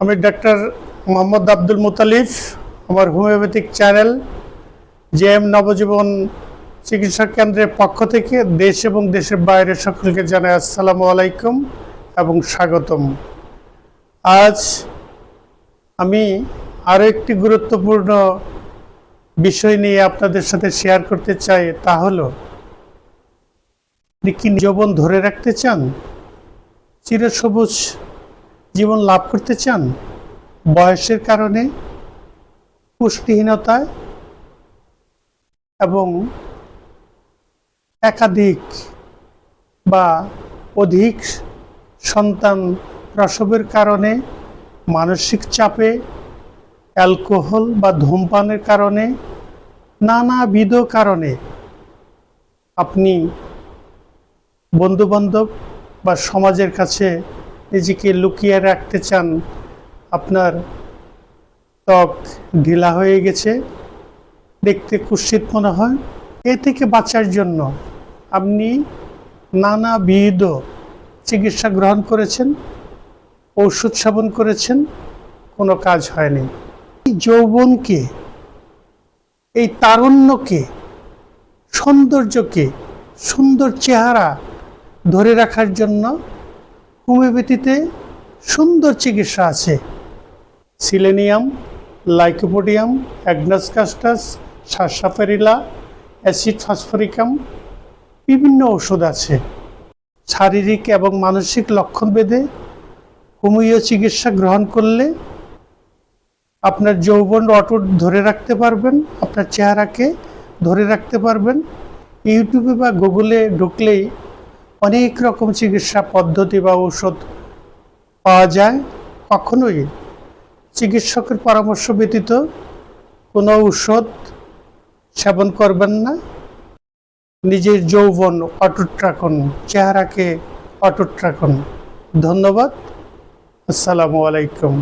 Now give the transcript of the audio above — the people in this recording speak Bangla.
আমি ডাক্তার মোহাম্মদ আব্দুল মুতালিফ, আমার homeopathic channel J M Nabajiban চিকিৎসা কেন্দ্রের পক্ষ থেকে দেশ এবং দেশের বাইরে সকলকে জানাই আসসালামু আলাইকুম এবং স্বাগতম। আজ আমি আরও একটি গুরুত্বপূর্ণ বিষয় নিয়ে আপনাদের সাথে শেয়ার করতে চাই, তা হলো, আপনি কি যৌবন ধরে রাখতে চান? চিরসবুজ জীবন লাভ করতে চান? বয়সের কারণে, পুষ্টিহীনতায়, এবং একাধিক বা অধিক সন্তান প্রসবের কারণে, মানসিক চাপে, অ্যালকোহল বা ধূমপানের কারণে, নানাবিধ কারণে আপনি বন্ধুবান্ধব বা সমাজের কাছে নিজেকে লুকিয়ে রাখতে চান, আপনার ত্বক ঢিলা হয়ে গেছে, দেখতে কুৎসিত মনে হয়। এ থেকে বাঁচার জন্য আপনি নানাবিধ চিকিৎসা গ্রহণ করেছেন ঔষধ সেবন করেছেন, কোনো কাজ হয়নি। যৌবনকে, এই তারুণ্যকে, সৌন্দর্যকে, সুন্দর চেহারা ধরে রাখার জন্য হোমিওপ্যাথিতে সুন্দর চিকিৎসা আছে। Selenium, lycopodium, agnus castus sarsaparilla acid phosphoricum, বিভিন্ন ওষুধ আছে। শারীরিক এবং মানসিক লক্ষণ ভেদে হোমিও চিকিৎসা গ্রহণ করলে আপনার যৌবন অটুট ধরে রাখতে পারবেন, আপনার চেহারাকে ধরে রাখতে পারবেন। ইউটিউবে বা গুগলে ঢুকলেই অনেক রকম চিকিৎসা পদ্ধতি বা ঔষধ পাওয়া যায়। কখনোই চিকিৎসকের পরামর্শ ব্যতীত কোনো ঔষধ সেবন করবেন না। নিজের যৌবন অটুট রাখুন চেহারাকে অটুট রাখুন ধন্যবাদ। আসসালামু আলাইকুম।